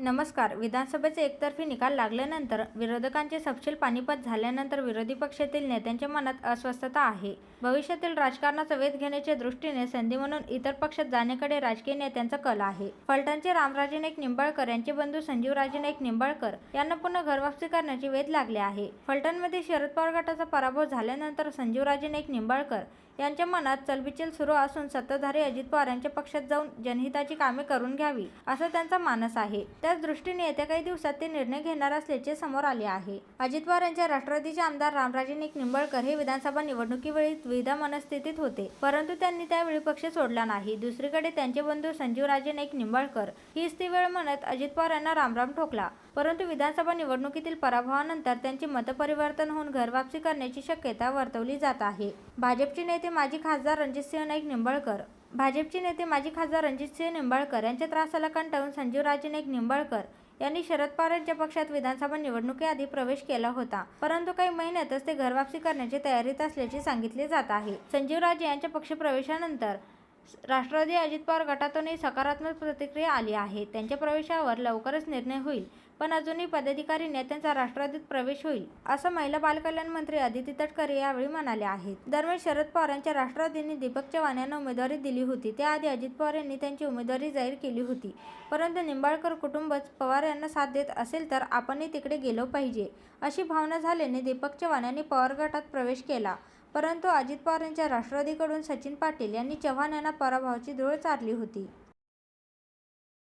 नमस्कार. विधानसभेचे एकतर्फी निकाल लागल्यानंतर विरोधकांचे सपशील पानिपत झाल्यानंतर विरोधी पक्षातील नेत्यांच्या मनात अस्वस्थता आहे. भविष्यातील राजकारणाचा वेध घेण्याच्या दृष्टीने संधी म्हणून इतर पक्षात जाण्याकडे राजकीय नेत्यांचा कल आहे. फलटणचे रामराजे नाईक निंबाळकर यांचे बंधू संजीवराजे नाईक निंबाळकर यांना पुन्हा घरवापसी करण्याचे वेध लागले आहे. फलटणमध्ये शरद पवार गटाचा पराभव झाल्यानंतर संजीवराजे नाईक निंबाळकर यांच्या मनात चलबिचल सुरू असून सत्ताधारी अजित पवार यांच्या पक्षात जाऊन जनहिताची कामे करून घ्यावी असा त्यांचा मानस आहे. त्याच दृष्टीने येत्या काही दिवसात ते निर्णय घेणार असल्याचे समोर आले आहे. अजित पवार यांच्या राष्ट्रवादीचे आमदार रामराजे नाईक निंबाळकर हे विधानसभा निवडणुकीवेळी द्विधा मनस्थितीत होते परंतु त्यांनी त्यावेळी पक्ष सोडला नाही. दुसरीकडे त्यांचे बंधू संजीवराजे नाईक निंबाळकर हीच ती वेळ म्हणत अजित पवार यांना रामराम ठोकला. परंतु विधानसभा निवडणुकीतील पराभवानंतर त्यांचे मतपरिवर्तन होऊन घरवापसी करण्याची शक्यता वर्तवली जात आहे. भाजपचे नेते माजी खासदार रणजितसिंह नाईक निंबाळकर भाजपचे नेते माजी खासदार रणजितसिंह निंबाळकर यांच्या त्रासाला कंटाळून संजीवराजे नाईक निंबाळकर यांनी शरद पवार यांच्या पक्षात विधानसभा निवडणुकीआधी प्रवेश केला होता. परंतु काही महिन्यातच ते घरवापसी करण्याची तयारीत असल्याचे सांगितले जात आहे. संजीवराजे यांच्या पक्षप्रवेशानंतर राष्ट्रवादी अजित पवार गटातूनही सकारात्मक प्रतिक्रिया आली आहे. त्यांच्या प्रवेशावर लवकरच निर्णय होईल पण अजूनही पदाधिकारी नेत्यांचा राष्ट्रवादीत प्रवेश होईल असं महिला बालकल्याण मंत्री अदिती तटकरे यावेळी म्हणाले आहेत. दरम्यान शरद पवार यांच्या राष्ट्रवादींनी दीपक चव्हाण यांना उमेदवारी दिली होती. त्याआधी अजित पवार यांनी त्यांची उमेदवारी जाहीर केली होती. परंतु निंबाळकर कुटुंबच पवार यांना साथ देत असेल तर आपणही तिकडे गेलो पाहिजे अशी भावना झाल्याने दीपक चव्हाण यांनी पवार गटात प्रवेश केला. परंतु अजित पवार यांच्या राष्ट्रवादीकडून सचिन पाटील यांनी चव्हाण यांना पराभवाची धूळ चारली होती.